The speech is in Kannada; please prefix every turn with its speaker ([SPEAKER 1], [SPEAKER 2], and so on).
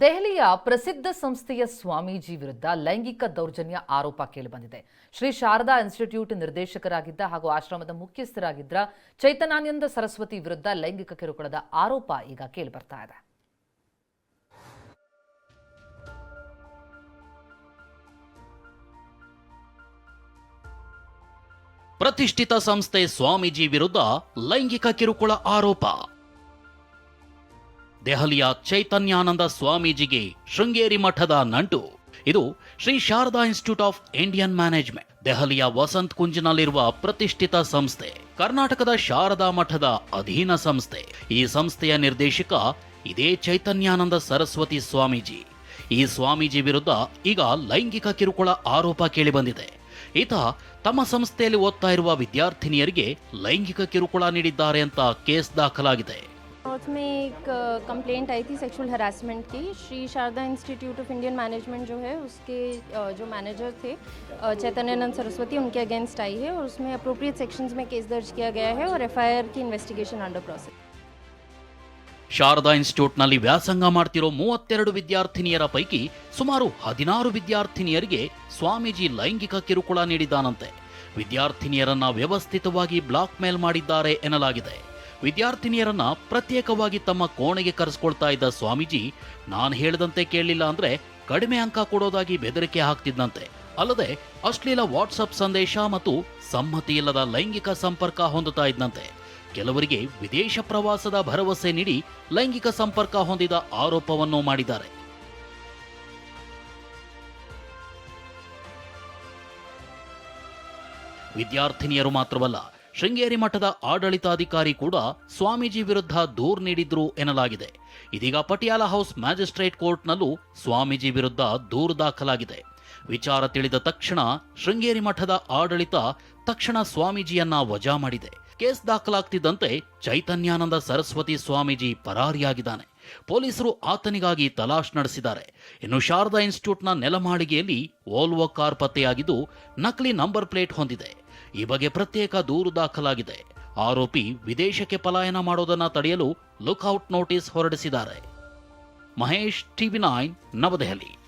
[SPEAKER 1] ದೆಹಲಿಯ ಪ್ರಸಿದ್ಧ ಸಂಸ್ಥೆಯ ಸ್ವಾಮೀಜಿ ವಿರುದ್ಧ ಲೈಂಗಿಕ ದೌರ್ಜನ್ಯ ಆರೋಪ ಕೇಳಿಬಂದಿದೆ. ಶ್ರೀ ಶಾರದಾ ಇನ್ಸ್ಟಿಟ್ಯೂಟ್ ನಿರ್ದೇಶಕರಾಗಿದ್ದ ಹಾಗೂ ಆಶ್ರಮದ ಮುಖ್ಯಸ್ಥರಾಗಿದ್ದ ಚೈತನಾನಂದ ಸರಸ್ವತಿ ವಿರುದ್ಧ ಲೈಂಗಿಕ ಕಿರುಕುಳದ ಆರೋಪ ಈಗ ಕೇಳಿಬರ್ತಾ ಇದೆ.
[SPEAKER 2] ಪ್ರತಿಷ್ಠಿತ ಸಂಸ್ಥೆ ಸ್ವಾಮೀಜಿ ವಿರುದ್ಧ ಲೈಂಗಿಕ ಕಿರುಕುಳ ಆರೋಪ. ದೆಹಲಿಯ ಚೈತನ್ಯಾನಂದ ಸ್ವಾಮೀಜಿಗೆ ಶೃಂಗೇರಿ ಮಠದ ನಂಟು. ಇದು Shri Sharada institute of Indian management, ದೆಹಲಿಯ ವಸಂತ್ ಕುಂಜ್ನಲ್ಲಿರುವ ಪ್ರತಿಷ್ಠಿತ ಸಂಸ್ಥೆ, ಕರ್ನಾಟಕದ ಶಾರದಾ ಮಠದ ಅಧೀನ ಸಂಸ್ಥೆ. ಈ ಸಂಸ್ಥೆಯ ನಿರ್ದೇಶಕ ಇದೇ ಚೈತನ್ಯಾನಂದ ಸರಸ್ವತಿ ಸ್ವಾಮೀಜಿ. ಈ ಸ್ವಾಮೀಜಿ ವಿರುದ್ಧ ಈಗ ಲೈಂಗಿಕ ಕಿರುಕುಳ ಆರೋಪ ಕೇಳಿಬಂದಿದೆ. ಈತ ತಮ್ಮ ಸಂಸ್ಥೆಯಲ್ಲಿ ಓದ್ತಾ ಇರುವ ವಿದ್ಯಾರ್ಥಿನಿಯರಿಗೆ ಲೈಂಗಿಕ ಕಿರುಕುಳ ನೀಡಿದ್ದಾರೆ ಅಂತ ಕೇಸ್ ದಾಖಲಾಗಿದೆ.
[SPEAKER 3] नॉर्थ में एक कंप्लेंट आई थी सेक्सुअल हरासमेंट की Shri Sharada institute of Indian management जो है उसके अ, जो मैनेजर थे अ, चैतन्यानंद सरस्वती उनके अगेंस्ट आई है और उसमें अप्रोप्रिएट सेक्शंस में केस दर्ज किया गया है और एफआईआर की इन्वेस्टिगेशन अंडर प्रोसेस
[SPEAKER 2] ಶಾರದಾ ಇನ್ಸ್ಟಿಟ್ಯೂಟ್ನಲ್ಲಿ ವ್ಯಾಸಂಗ ಮಾಡ್ತಿರೋ ಮೂವತ್ತೆರಡು ವಿದ್ಯಾರ್ಥಿನಿಯರ ಪೈಕಿ ಸುಮಾರು ಹದಿನಾರು ವಿದ್ಯಾರ್ಥಿನಿಯರಿಗೆ ಸ್ವಾಮೀಜಿ ಲೈಂಗಿಕ ಕಿರುಕುಳ ನೀಡಿದ್ದಾನಂತೆ ವಿದ್ಯಾರ್ಥಿನಿಯರನ್ನ ವ್ಯವಸ್ಥಿತವಾಗಿ ಬ್ಲಾಕ್ ಮೇಲ್ ಮಾಡಿದ್ದಾರೆ ಎನ್ನಲಾಗಿದೆ ವಿದ್ಯಾರ್ಥಿನಿಯರನ್ನ ಪ್ರತ್ಯೇಕವಾಗಿ ತಮ್ಮ ಕೋಣೆಗೆ ಕರೆಸ್ಕೊಳ್ತಾ ಇದ್ದ ಸ್ವಾಮೀಜಿ, ನಾನು ಹೇಳದಂತೆ ಕೇಳಲಿಲ್ಲ ಅಂದ್ರೆ ಕಡಿಮೆ ಅಂಕ ಕೊಡೋದಾಗಿ ಬೆದರಿಕೆ ಹಾಕ್ತಿದ್ದಂತೆ ಅಲ್ಲದೆ, ಅಶ್ಲೀಲ ವಾಟ್ಸಪ್ ಸಂದೇಶ ಮತ್ತು ಸಮ್ಮತಿ ಇಲ್ಲದ ಲೈಂಗಿಕ ಸಂಪರ್ಕ ಹೊಂದುತ್ತಾ ಇದ್ದಂತೆ ಕೆಲವರಿಗೆ ವಿದೇಶ ಪ್ರವಾಸದ ಭರವಸೆ ನೀಡಿ ಲೈಂಗಿಕ ಸಂಪರ್ಕ ಹೊಂದಿದ ಆರೋಪವನ್ನು ಮಾಡಿದ್ದಾರೆ. ವಿದ್ಯಾರ್ಥಿನಿಯರು ಮಾತ್ರವಲ್ಲ ಶೃಂಗೇರಿ ಮಠದ ಆಡಳಿತಾಧಿಕಾರಿ ಕೂಡ ಸ್ವಾಮೀಜಿ ವಿರುದ್ಧ ದೂರು ನೀಡಿದ್ರು ಎನ್ನಲಾಗಿದೆ. ಇದೀಗ ಪಟಿಯಾಲ ಹೌಸ್ ಮ್ಯಾಜಿಸ್ಟ್ರೇಟ್ ಕೋರ್ಟ್ನಲ್ಲೂ ಸ್ವಾಮೀಜಿ ವಿರುದ್ಧ ದೂರು ದಾಖಲಾಗಿದೆ. ವಿಚಾರ ತಿಳಿದ ತಕ್ಷಣ ಶೃಂಗೇರಿ ಮಠದ ಆಡಳಿತ ತಕ್ಷಣ ಸ್ವಾಮೀಜಿಯನ್ನ ವಜಾ ಮಾಡಿದೆ. ಕೇಸ್ ದಾಖಲಾಗ್ತಿದ್ದಂತೆ ಚೈತನ್ಯಾನಂದ ಸರಸ್ವತಿ ಸ್ವಾಮೀಜಿ ಪರಾರಿಯಾಗಿದ್ದಾನೆ. ಪೊಲೀಸರು ಆತನಿಗಾಗಿ ತಲಾಶ್ ನಡೆಸಿದ್ದಾರೆ. ಇನ್ನು ಶಾರದಾ ಇನ್ಸ್ಟಿಟ್ಯೂಟ್ನ ನೆಲಮಾಳಿಗೆಯಲ್ಲಿ ಓಲ್ವೋ ಕಾರ್ ಪತ್ತೆಯಾಗಿದ್ದು ನಕಲಿ ನಂಬರ್ ಪ್ಲೇಟ್ ಹೊಂದಿದೆ. ಈ ಬಗ್ಗೆ ಪ್ರತ್ಯೇಕ ದೂರು ದಾಖಲಾಗಿದೆ. ಆರೋಪಿ ವಿದೇಶಕ್ಕೆ ಪಲಾಯನ ಮಾಡುವುದನ್ನು ತಡೆಯಲು ಲುಕ್ಔಟ್ ನೋಟಿಸ್ ಹೊರಡಿಸಿದ್ದಾರೆ. Mahesh TV nine, New Delhi.